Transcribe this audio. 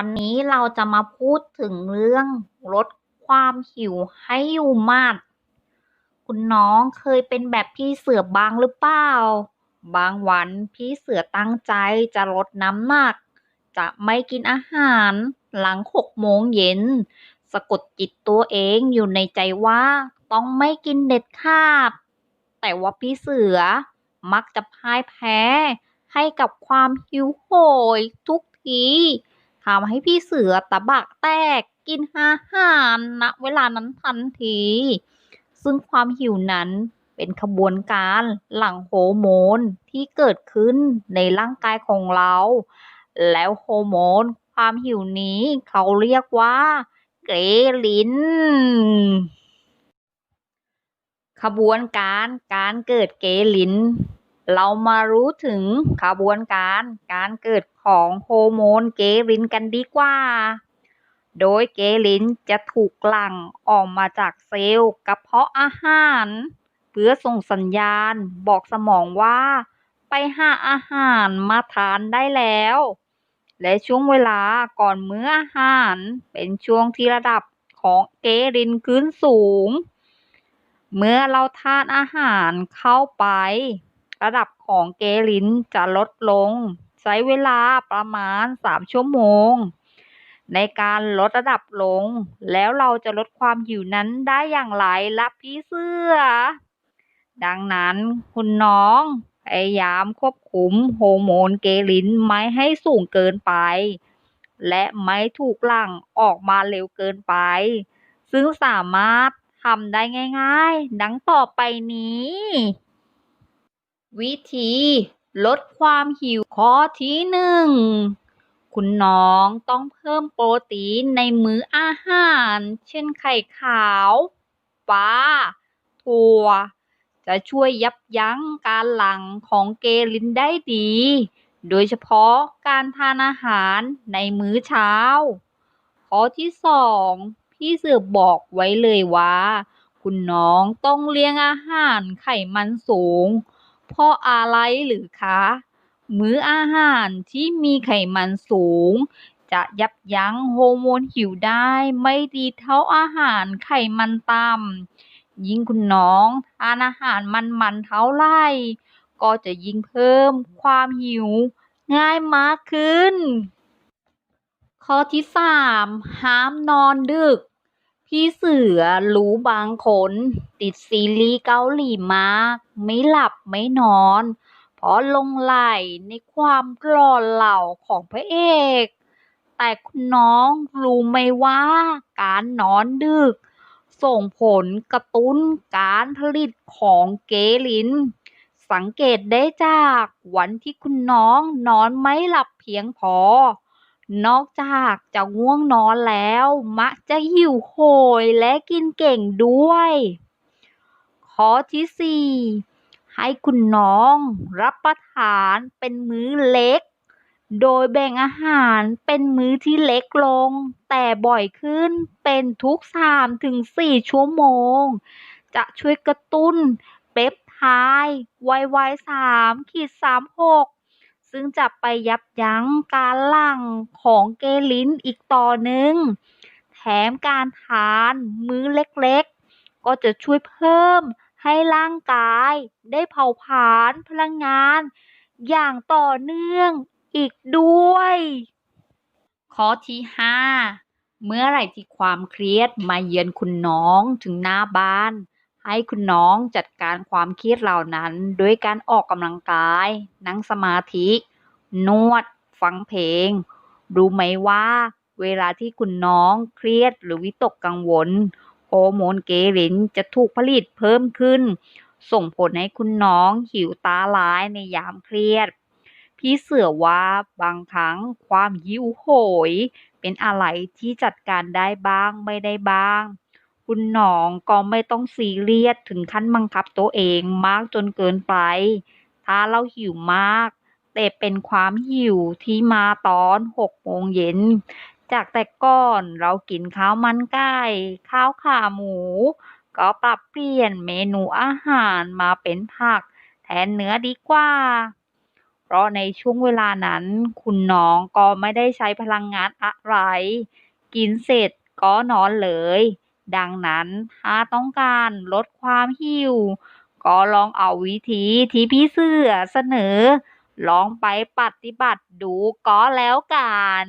วันนี้เราจะมาพูดถึงเรื่องลดความหิวให้อยู่มัดคุณน้องเคยเป็นแบบพี่เสือบางหรือเปล่า บางวันพี่เสือตั้งใจจะลดน้ำหนัก จะไม่กินอาหารหลังหกโมงเย็น สะกดจิตตัวเองอยู่ในใจว่าต้องไม่กินเด็ดขาด แต่ว่าพี่เสือมักจะพ่ายแพ้ให้กับความหิวโหยทุกที ทำให้พี่เสือตะบักแตกกินอาหารณเวลานั้นทันที ซึ่งความหิวนั้นเป็นขบวนการหลั่งโฮอร์โมนที่เกิดขึ้นในร่างกายของเรา แล้วโฮอร์โมนความหิวนี้เขาเรียกว่าเกรลิน ขบวนการการเกิดเกลิน เรามารู้ถึงขบวนการการเกิดของโฮอร์โมนเกลินกันดีกว่า โดยเกลินจะถูกหลั่งออกมาจากเซลล์กระเพาะอาหาร เพื่อส่งสัญญาณบอกสมองว่า ไปหาอาหารมาทานได้แล้ว และช่วงเวลาก่อนมื้ออาหารเป็นช่วงที่ระดับของเกลินขึ้นสูง เมื่อเราทานอาหารเข้าไป ระดับของเกลินจะลดลง ใช้เวลาประมาณ 3 ชั่วโมง ในการลดระดับลง แล้วเราจะลดความหิวนั้นได้อย่างไรละพี่เสื้อ ดังนั้นคุณน้องพยายามควบคุมโฮอร์โมนเกลินไม่ให้สูงเกินไป และไม่ถูกหลั่งออกมาเร็วเกินไป ซึ่งสามารถทำได้ง่าย ๆ ดังต่อไปนี้ วิธีลดความหิวข้อที่หนึ่ง คุณน้องต้องเพิ่มโปรตีนในมื้ออาหาร เช่นไข่ขาวปลาถั่ว จะช่วยยับยั้งการหลั่งของเกลินได้ดี โดยเฉพาะการทานอาหารในมื้อเช้า ข้อที่สองพี่เสือบอกไว้เลยว่า คุณน้องต้องเลี่ยงอาหารไขมันสูง เพราะอะไรหรือคะ มื้ออาหารที่มีไขมันสูง จะยับยั้งโฮอร์โมนหิวได้ไม่ดีเท่าอาหารไขมันต่ำยิ่งคุณน้องทานอาหารมันๆเท่าไหร่ก็จะยิ่งเพิ่มความหิวง่ายมากขึ้น ข้อที่สามห้ามนอนดึก พี่เสือรู้บางคน ติดซีรีส์เกาหลีมาก ไม่หลับไม่นอน เพราะลงไหลในความกล่อเหล่าของพระเอก แต่คุณน้องรู้ไหมว่าการนอนดึก ส่งผลกระตุ้นการผลิตของเกลิน สังเกตได้จากวันที่คุณน้องนอนไม่หลับเพียงพอ นอกจากจะง่วงนอนแล้ว มักจะหิวโหยและกินเก่งด้วย ข้อที่สี่ให้คุณน้องรับประทานเป็นมื้อเล็ก โดยแบ่งอาหารเป็นมื้อที่เล็กลง แต่บ่อยขึ้นเป็นทุก 3-4 ชั่วโมง จะช่วยกระตุ้นเปปไทด์ไวไวสามขีดสามหก ซึ่งจะไปยับยั้งการหลั่งของเกลินอีกต่อหนึ่ง แถมการทานมื้อเล็กๆ ก็จะช่วยเพิ่มให้ร่างกายได้เผาผลาญพลังงาน อย่างต่อเนื่องอีกด้วย ข้อที่ห้าเมื่อไหร่ที่ความเครียดมาเยือนคุณน้องถึงหน้าบ้าน ให้คุณน้องจัดการความเครียดเหล่านั้นด้วยการออกกำลังกาย นั่งสมาธิ นวด ฟังเพลง รู้ไหมว่า เวลาที่คุณน้องเครียดหรือวิตกกังวลโฮอร์โมนเกลินจะถูกผลิตเพิ่มขึ้น ส่งผลให้คุณน้องหิวตาลายในยามเครียด พี่เสือว่าบางครั้งความหิวโหย เป็นอะไรที่จัดการได้บ้างไม่ได้บ้าง คุณน้องก็ไม่ต้องซีเรียสถึงขั้นบังคับตัวเองมากจนเกินไป ถ้าเราหิวมาก แต่เป็นความหิวที่มาตอนหกโมงเย็น จากแต่ก่อนเรากินข้าวมันไก่ข้าวขาหมู ก็ปรับเปลี่ยนเมนูอาหารมาเป็นผัก แทนเนื้อดีกว่า เพราะในช่วงเวลานั้น คุณน้องก็ไม่ได้ใช้พลังงานอะไร กินเสร็จก็นอนเลย ดังนั้นถ้าต้องการลดความหิว ก็ลองเอาวิธีที่พี่เสือเสนอ ลองไปปฏิบัติดูก็แล้วกัน